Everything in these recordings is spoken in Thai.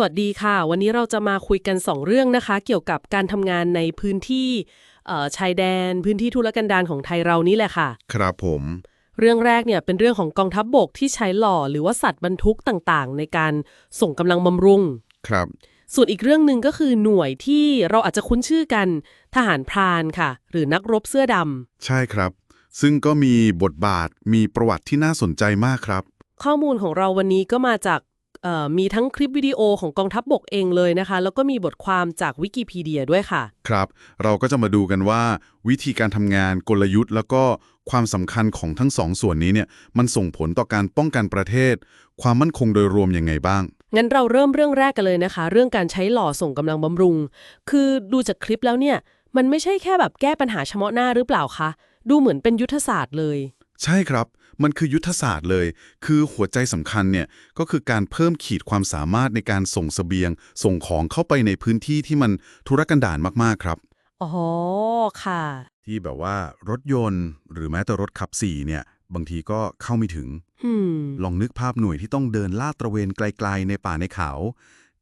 สวัสดีค่ะ วันนี้เราจะมาคุยกัน 2 เรื่องนะคะ เกี่ยวกับการทำงานในพื้นที่เอ่อชายแดน พื้นที่ทุรกันดารของไทยเรานี่แหละค่ะ ครับผม เรื่องแรกเนี่ยเป็นเรื่องของกองทัพบบกที่ใช้หล่อหรือว่าสัตว์บรรทุกต่างๆ ในการส่งกำลังบำรุง ครับ ส่วนอีกเรื่องหนึ่งก็คือหน่วยที่เราอาจจะคุ้นชื่อกันทหารพรานค่ะ หรือนักรบเสื้อดำใช่ครับ ซึ่งก็มีบทบาทมีประวัติที่น่าสนใจมากครับ ข้อมูลของเราวันนี้ก็มาจากเอ่อ มีทั้งคลิปวิดีโอของกองทัพบบกเองเลยนะคะ แล้วก็มีบทความจากวิกิพีเดียด้วยค่ะ ครับ เราก็จะมาดูกันว่า วิธีการทำงานกลยุทธ์ แล้วก็ความสำคัญของทั้งสองส่วนนี้เนี่ยมันส่งผลต่อการป้องกันประเทศ ความมั่นคงโดยรวมยังไงบ้าง งั้นเราเริ่มเรื่องแรกกันเลยนะคะ เรื่องการใช้หล่อส่งกำลังบำรุง คือดูจากคลิปแล้วเนี่ยมันไม่ใช่แค่แบบแก้ปัญหาเฉพาะหน้าหรือเปล่าคะดูเหมือนเป็นยุทธศาสตร์เลย ใช่ครับ มันคือยุทธศาสตร์เลย คือหัวใจสำคัญเนี่ยก็คือการเพิ่มขีดความสามารถในการส่งเสบียง ส่งของเข้าไปในพื้นที่ที่มันทุรกันดารมากๆครับอ๋อค่ะ ที่แบบว่ารถยนต์ หรือแม้แต่รถขับสี่เนี่ย บางทีก็เข้าไม่ถึงอืมลองนึกภาพหน่วยที่ต้องเดินลาดตระเวนไกล ๆ ในป่าในเขา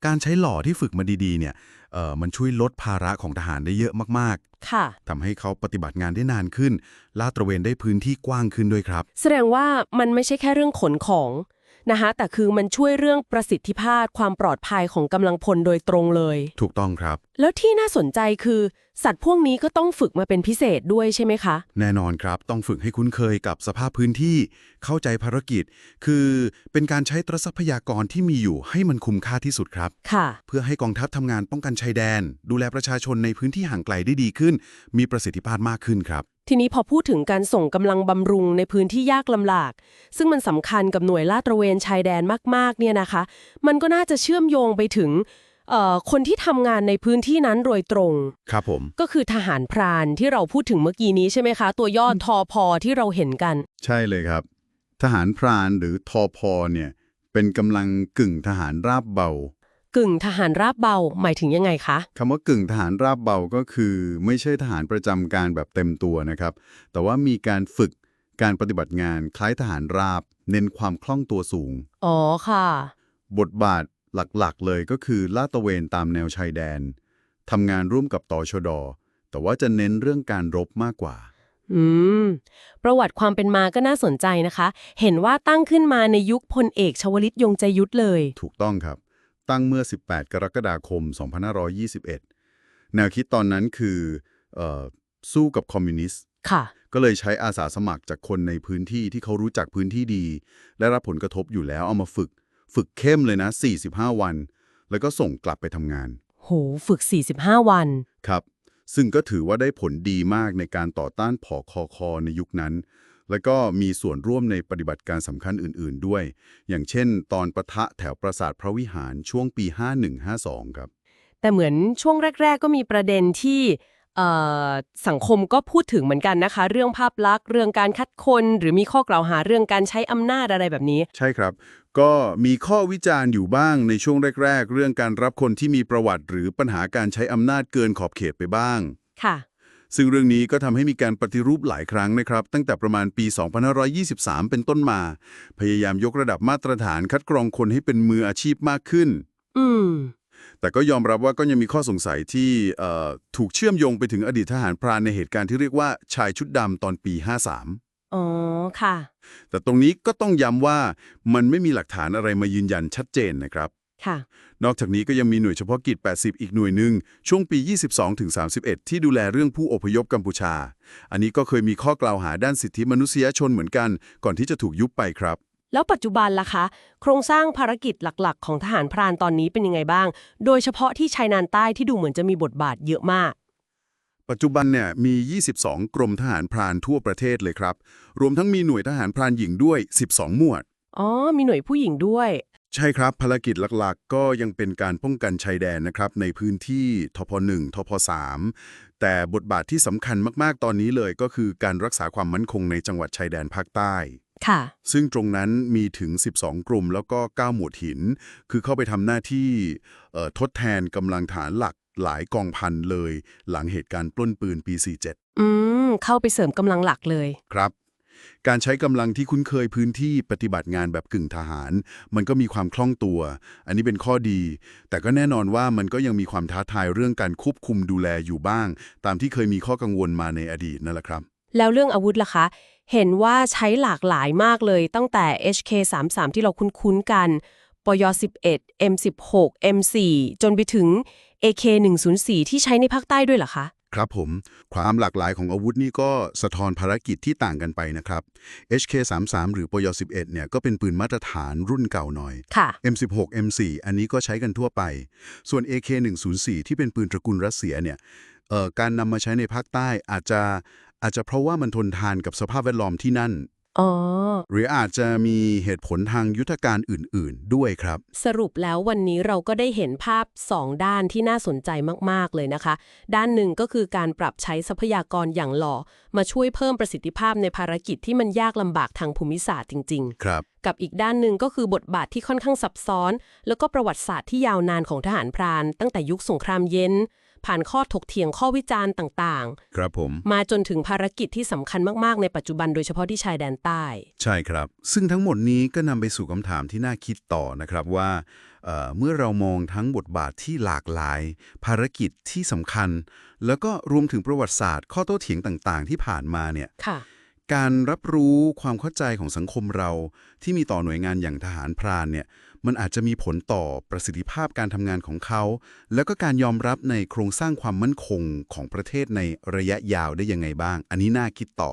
การใช้หล่อที่ฝึกมาดีๆ เนี่ย เอ่อมันช่วยลดภาระของทหารได้เยอะมากค่ะ ๆทำให้เขาปฏิบัติงานได้นานขึ้น ลาดตระเวนได้พื้นที่กว้างขึ้นด้วยครับ แสดงว่ามันไม่ใช่แค่เรื่องขนของ นะคะแต่คือมันช่วยเรื่องประสิทธิภาพความปลอดภัยของกำลังพลโดยตรงเลย ถูกต้องครับ แล้วที่น่าสนใจคือ สัตว์พวกนี้ก็ต้องฝึกมาเป็นพิเศษด้วยใช่ไหมคะ แน่นอนครับต้องฝึกให้คุ้นเคยกับสภาพพื้นที่เข้าใจภารกิจ คือเป็นการใช้ทรัพยากรที่มีอยู่ให้มันคุ้มค่าที่สุดครับ ค่ะ เพื่อให้กองทัพทำงานป้องกันชายแดน ดูแลประชาชนในพื้นที่ห่างไกลได้ดีขึ้น มีประสิทธิภาพมากขึ้นครับ ทีนี้พอพูดถึงการส่งกำลังบำรุงในพื้นที่ยากลำบาก ซึ่งมันสำคัญกับหน่วยลาดตระเวนชายแดนมากๆเนี่ยนะคะ มันก็น่าจะเชื่อมโยงไปถึงเอ่อคนที่ทำงานในพื้นที่นั้นโดยตรง ครับผม ก็คือทหารพรานที่เราพูดถึงเมื่อกี้นี้ใช่ไหมคะ ตัวย่อทอพอที่เราเห็นกัน ใช่เลยครับ ทหารพรานหรือทอพอเนี่ยเป็นกำลังกึ่งทหารราบเบา กึ่งทหารราบเบาหมายถึงยังไงคะคำว่ากึ่งทหารราบเบาก็คือ ไม่ใช่ทหารประจำการแบบเต็มตัวนะครับ แต่ว่ามีการฝึกการปฏิบัติงานคล้ายทหารราบ เน้นความคล่องตัวสูง อ๋อค่ะ บทบาทหลักๆ เลยก็คือลาดตระเวนตามแนวชายแดนทำงานร่วมกับตชด แต่ว่าจะเน้นเรื่องการรบมากกว่า อืม ประวัติความเป็นมาก็น่าสนใจนะคะ เห็นว่าตั้งขึ้นมาในยุคพลเอกชวลิตยงใจยุทธเลย ถูกต้องครับ ตั้งเมื่อ 18 กรกฎาคม 2521 แนวคิดตอนนั้นคือเออสู้กับคอมมิวนิสต์ค่ะก็เลยใช้อาสาสมัครจากคนในพื้นที่ที่เขารู้จักพื้นที่ดี และรับผลกระทบอยู่แล้วเอามาฝึก ฝึกเข้มเลยนะ 45 วัน แล้วก็ส่งกลับไปทำงาน โห ฝึก 45 วัน ครับ ซึ่งก็ถือว่าได้ผลดีมากในการต่อต้านผอคอคอในยุคนั้น แล้วก็มีส่วนร่วมในปฏิบัติการสำคัญอื่น ๆ ด้วย อย่างเช่น ตอนประทะแถวปราสาทพระวิหารช่วงปี 5152 ครับ แต่เหมือนช่วงแรก ๆ ก็มีประเด็นที่เอ่อสังคมก็พูดถึงเหมือนกันนะคะ เรื่องภาพลักษณ์เรื่องการคัดคน หรือมีข้อกล่าวหาเรื่องการใช้อำนาจอะไรแบบนี้ ใช่ครับ ก็มีข้อวิจารณ์อยู่บ้างในช่วงแรก ๆ เรื่องการรับคนที่มีประวัติ หรือปัญหาการใช้อำนาจเกินขอบเขตไปบ้างค่ะ ซึ่งเรื่องนี้ก็ทำให้มีการปฏิรูปหลายครั้งนะครับ ตั้งแต่ประมาณปี 2523 เป็นต้นมา พยายามยกระดับมาตรฐานคัดกรองคนให้เป็นมืออาชีพมากขึ้น อืม แต่ก็ยอมรับว่าก็ยังมีข้อสงสัยที่เอ่อถูกเชื่อมโยงไปถึงอดีตทหารพรานในเหตุการณ์ที่เรียกว่าชายชุดดำตอนปี 53 อ๋อ ค่ะ แต่ตรงนี้ก็ต้องย้ำว่ามันไม่มีหลักฐานอะไรมายืนยันชัดเจนนะครับ ค่ะ นอกจากนี้ก็ยังมีหน่วยเฉพาะกิจ 80 อีกหน่วยหนึ่งช่วงปี 22-31 ที่ดูแลเรื่องผู้อพยพกัมพูชา อันนี้ก็เคยมีข้อกล่าวหาด้านสิทธิมนุษยชนเหมือนกัน ก่อนที่จะถูกยุบไปครับ แล้วปัจจุบันล่ะคะ โครงสร้างภารกิจหลักๆ ของทหารพรานตอนนี้เป็นยังไงบ้าง โดยเฉพาะที่ชายแดนใต้ที่ดูเหมือนจะมีบทบาทเยอะมาก ปัจจุบันเนี่ยมี 22 กรมทหารพรานทั่วประเทศเลยครับ รวมทั้งมีหน่วยทหารพรานหญิงด้วย 12 หมวด อ๋อ มีหน่วยผู้หญิงด้วย ใช่ครับภารกิจหลักๆ ก็ยังเป็นการป้องกันชายแดนนะครับ ในพื้นที่ทพ1ทพ3แต่บทบาทที่สำคัญมากๆ ตอนนี้เลยก็คือการรักษาความมั่นคงในจังหวัดชายแดนภาคใต้ ค่ะ ซึ่งตรงนั้นมีถึง 12 กลุ่มแล้วก็ 9 หมวดหิน คือเข้าไปทำหน้าที่เอ่อทดแทนกำลังฐานหลักหลายกองพันเลย หลังเหตุการณ์ปล้นปืนปี 47 อืม เข้าไปเสริมกำลังหลักเลย ครับ การใช้กำลังที่คุ้นเคยพื้นที่ปฏิบัติงานแบบกึ่งทหาร มันก็มีความคล่องตัว อันนี้เป็นข้อดี แต่ก็แน่นอนว่ามันก็ยังมีความท้าทายเรื่องการควบคุมดูแลอยู่บ้าง ตามที่เคยมีข้อกังวลมาในอดีตนั่นแหละครับ แล้วเรื่องอาวุธล่ะคะ เห็นว่าใช้หลากหลายมากเลย ตั้งแต่ HK33 ที่เราคุ้นๆกันปย11 M16 M4 จนไปถึง AK104 ที่ใช้ในภาคใต้ด้วยเหรอคะ ครับผม ความหลากหลายของอาวุธนี่ก็สะท้อนภารกิจที่ต่างกันไปนะครับ HK33 หรือปย11เนี่ยก็เป็นปืนมาตรฐานรุ่นเก่าหน่อยค่ะ M16 M4 อันนี้ก็ใช้กันทั่วไป ส่วน AK104 ที่เป็นปืนตระกูลรัสเซียเนี่ยเอ่อการนำมาใช้ในภาคใต้อาจจะอาจจะเพราะว่ามันทนทานกับสภาพแวดล้อมที่นั่น อ๋อ หรืออาจจะมีเหตุผลทางยุทธการอื่นๆ ด้วยครับ สรุปแล้ววันนี้เราก็ได้เห็นภาพ 2 ด้านที่น่าสนใจมากๆเลยนะคะ ด้านหนึ่งก็คือการปรับใช้ทรัพยากรอย่างหล่อ มาช่วยเพิ่มประสิทธิภาพในภารกิจที่มันยากลำบากทางภูมิศาสตร์จริงครับๆกับอีกด้านหนึ่งก็คือบทบาทที่ค่อนข้างซับซ้อน แล้วก็ประวัติศาสตร์ที่ยาวนานของทหารพราน ตั้งแต่ยุคสงครามเย็น ผ่านข้อถกเถียงข้อวิจารณ์ต่างครับผมๆมาจนถึงภารกิจที่สำคัญมากๆ ในปัจจุบันโดยเฉพาะที่ชายแดนใต้ ใช่ครับ ซึ่งทั้งหมดนี้ก็นำไปสู่คำถามที่น่าคิดต่อนะครับว่าเอ่อเมื่อเรามองทั้งบทบาทที่หลากหลาย ภารกิจที่สำคัญ แล้วก็รวมถึงประวัติศาสตร์ ข้อโต้เถียงต่างๆ ที่ผ่านมาเนี่ย ค่ะ การรับรู้ความเข้าใจของสังคมเรา ที่มีต่อหน่วยงานอย่างทหารพรานเนี่ยมันอาจจะมีผลต่อประสิทธิภาพการทำงานของเขา แล้วก็การยอมรับในโครงสร้างความมั่นคงของประเทศในระยะยาวได้ยังไงบ้าง อันนี้น่าคิดต่อ